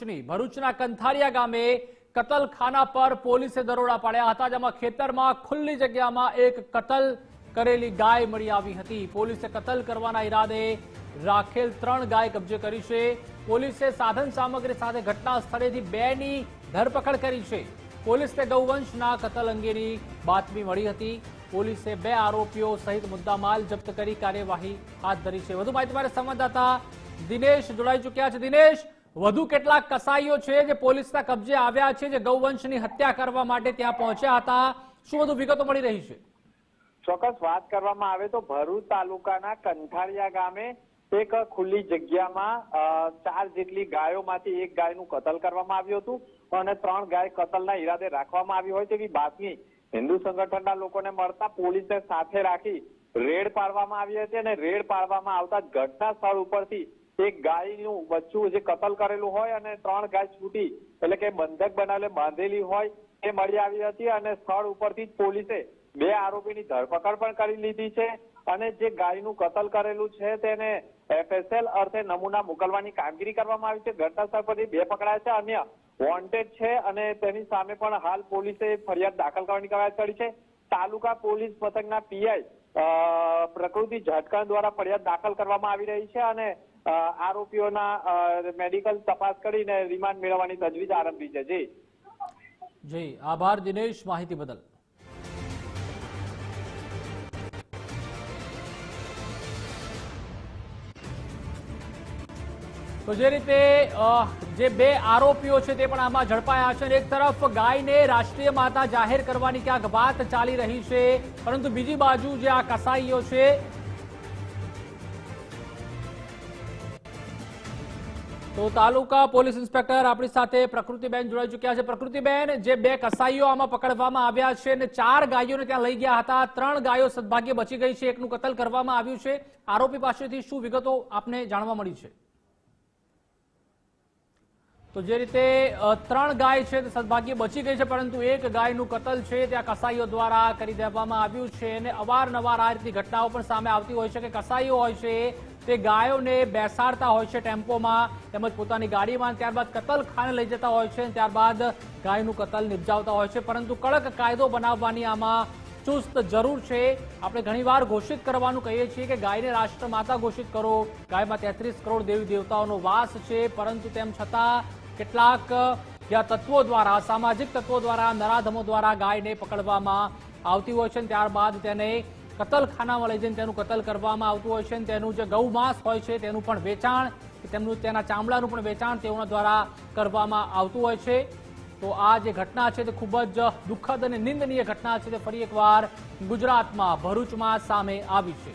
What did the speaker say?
ભરૂચની, ભરૂચના કંથારિયા ગામે કતલખાના પર પોલીસે દરોડા પાડ્યા હતા, જેમાં ખેતરમાં ખુલ્લી જગ્યામાં એક કતલ કરેલી ગાય મળી આવી હતી. પોલીસે કતલ કરવાના ઈરાદે રાખેલ ત્રણ ગાય કબજે કરી છે. પોલીસે સાધન સામગ્રી સાથે ઘટના સ્થળેથી બેની ધરપકડ કરી છે. પોલીસને ગૌવંશના કતલ અંગેની બાતમી મળી હતી. પોલીસે બે આરોપીઓ સહિત મુદ્દામાલ જપ્ત કરી કાર્યવાહી હાથ ધરી છે. વધુ માહિતી મારે સંવાદદાતા દિનેશ જોડાઈ ચુક્યા છે. દિનેશ વધુ કેટલાક કસાઈઓ છે જે પોલીસના કબજે આવ્યા છે, જે ગૌવંશની હત્યા કરવા માટે ત્યાં પહોંચ્યા હતા. શું વધુ વિગતો મળી રહી છે? ચોક્કસ વાત કરવામાં આવે તો ભરૂચ તાલુકાના કંથારિયા ગામે એક ખુલ્લી જગ્યામાં ચાર જેટલી ગાયોમાંથી એક ગાયનું કતલ કરવામાં આવ્યું હતું અને ત્રણ ગાય કતલના ઈરાદે રાખવામાં આવી હોય તેવી બાતમી હિન્દુ સંગઠનના લોકોને મળતા પોલીસને સાથે રાખી રેડ પાડવામાં આવી હતી અને રેડ પાડવામાં આવતા ઘટના સ્થળ ઉપરથી એક ગાયનું બચ્ચું જે કતલ કરેલું હોય અને ત્રણ ગાય છૂટી, એટલે કે બંધક બનાવે બાંધેલી હોય, એ મળી આવી હતી અને સ્થળ ઉપરથી જ પોલીસે બે આરોપીની ધરપકડ પણ કરી લીધી છે અને જે ગાયનું કતલ કરેલું છે તેને એફએસએલ અર્થે નમૂના મોકલવાની કામગીરી કરવામાં આવી છે. ઘટના સ્થળ પરથી બે પકડાયા છે. અન્ય વોન્ટેડ છે અને તેની સામે પણ હાલ પોલીસે ફરિયાદ દાખલ કરવાની કવાયત કરી છે. તાલુકા પોલીસ મથકના પીઆઈ પ્રકૃતિ ઝાટકા દ્વારા ફરિયાદ દાખલ કરવામાં આવી રહી છે અને આરોપીઓના મેડિકલ તપાસ કરીને રિમાન્ડ મેળવવાની તજવીજ આરંભી છે. જી. જી. આભાર દિનેશ માહિતી બદલ. તો જે રીતે જે બે આરોપીઓ છે તે પણ આમાં ઝડપાયા છે એક તરફ ગાયને રાષ્ટ્રીય માતા જાહેર કરવાની ક્યાંક વાત ચાલી રહી છે, પરંતુ બીજી બાજુ જે આ કસાઈઓ છે, તો તાલુકા પોલીસ ઇન્સ્પેક્ટર આપણી સાથે પ્રકૃતિબેન જોડાઈ ચુક્યા છે. પ્રકૃતિબેન, જે બે કસાઈઓ આમાં પકડવામાં આવ્યા છે અને ચાર ગાયોને ત્યાં લઈ ગયા હતા. ત્રણ ગાયો સદભાગ્ય બચી ગઈ છે. એકનું કતલ કરવામાં આવ્યું છે. આરોપી પાસેથી શું વિગતો આપને જાણવા મળી છે? તો જે રીતે ત્રણ ગાય છે તે સદભાગ્ય બચી ગઈ છે, પરંતુ એક ગાયનું કતલ છે ત્યાં કસાઈઓ દ્વારા કરી દેવામાં આવ્યું છે અને અવારનવાર આ રીતની ઘટનાઓ પણ સામે આવતી હોય છે કે કસાઈઓ હોય છે તે ગાયોને બેસાડતા હોય છે ટેમ્પોમાં, તેમજ પોતાની ગાડીમાં ત્યારબાદ કતલખાને લઈ જતા હોય છે ત્યારબાદ ગાયનું કતલ નિપજાવતા હોય છે. પરંતુ કડક કાયદો બનાવવાની આમાં ચુસ્ત જરૂર છે. આપણે ઘણીવાર ઘોષિત કરવાનું કહીએ છીએ કે ગાયને રાષ્ટ્રમાતા ઘોષિત કરો. ગાયમાં તેત્રીસ કરોડ દેવી દેવતાઓનો વાસ છે, પરંતુ તેમ છતાં કેટલાક તત્વો દ્વારા, સામાજિક તત્વો દ્વારા, નરાધમો દ્વારા ગાયને પકડવામાં આવતી હોય છે ત્યારબાદ તેને કતલખાનામાં લઈ જઈને તેનું કતલ કરવામાં આવતું હોય છે અને તેનું જે ગૌમાંસ હોય છે તેનું પણ વેચાણ તેમનું તેના ચામડાનું પણ વેચાણ તેઓના દ્વારા કરવામાં આવતું હોય છે. તો આ જે ઘટના છે તે ખૂબ જ દુઃખદ અને નિંદનીય ઘટના છે તે ફરી એકવાર ગુજરાતમાં ભરૂચમાં સામે આવી છે.